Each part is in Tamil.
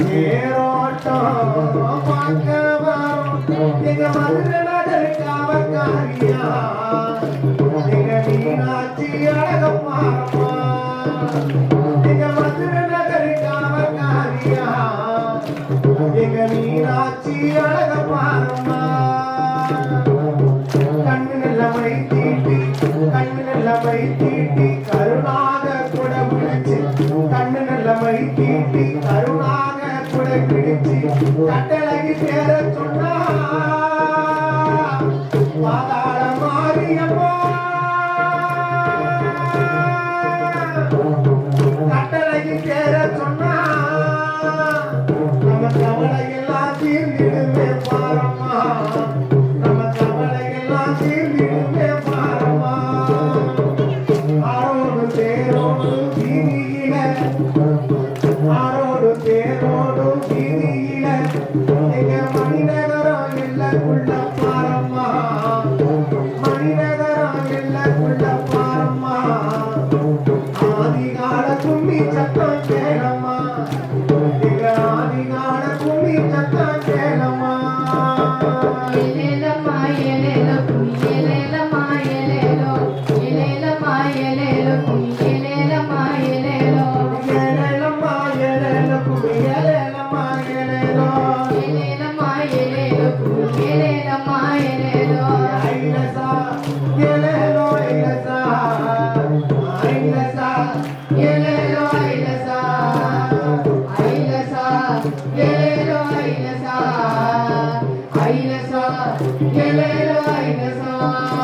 தேரோட்டம் பார்க்க வரும் எங்க மதுரநாதன் கட்டளை பேர சொன்னா பாதாள மாரியப்பா கட்டளை பேர சொன்னா நம்ம கவலை எல்லாம் தீர்ந்திடுமே பாரம்மா. நம்ம கவலை எல்லாம் தீர்ந்திடுமே பாரம்மா. அருள் பேரோடு காண குமி தத்தான்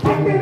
Thank you.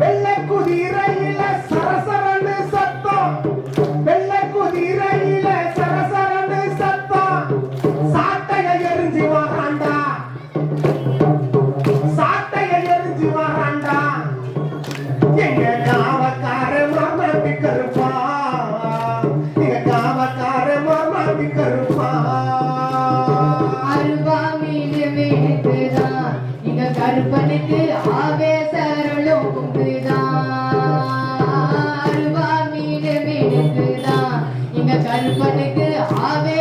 வெள்ள குதிரை எங்க கருப்பனுக்கு ஆவே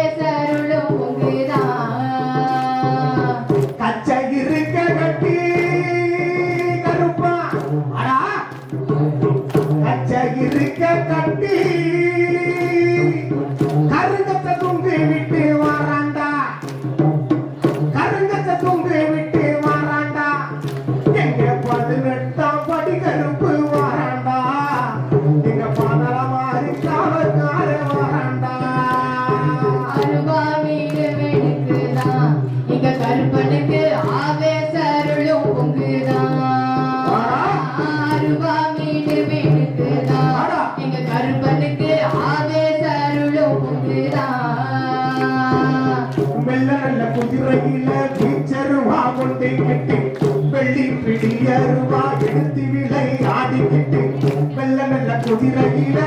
மெல்ல மெல்ல குதிரையில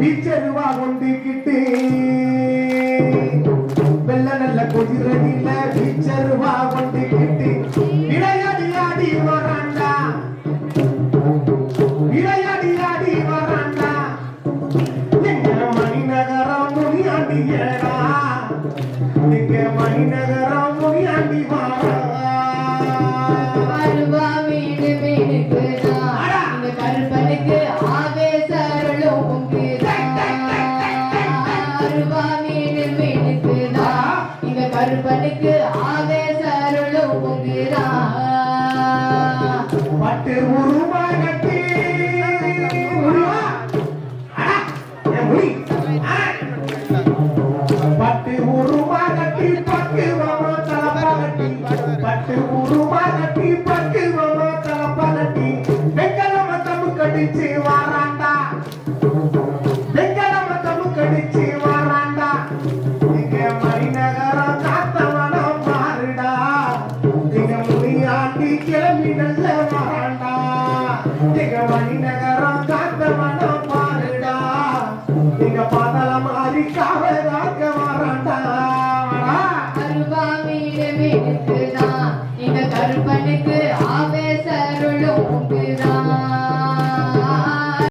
வீச்சருவா ஒண்டிக்கிட்டு மெல்ல நல்ல குதிரையில வீச்சருவா ஒண்டிக்கிட்டு இடையடி ஆடி வரான் கருப்பனுக்கு ஆவேச அருளும் பொங்கிறா பட்டு உருவா பட்டு உருவா இங்க மணிநகரம் காத்த மனம் பாருடா இங்க பாதல மாறி காவலாக்க மாறாண்டா அருவாமியிடமே இருக்குதான் இங்க கருப்பனுக்கு ஆவேசருளும் உண்டுதான்.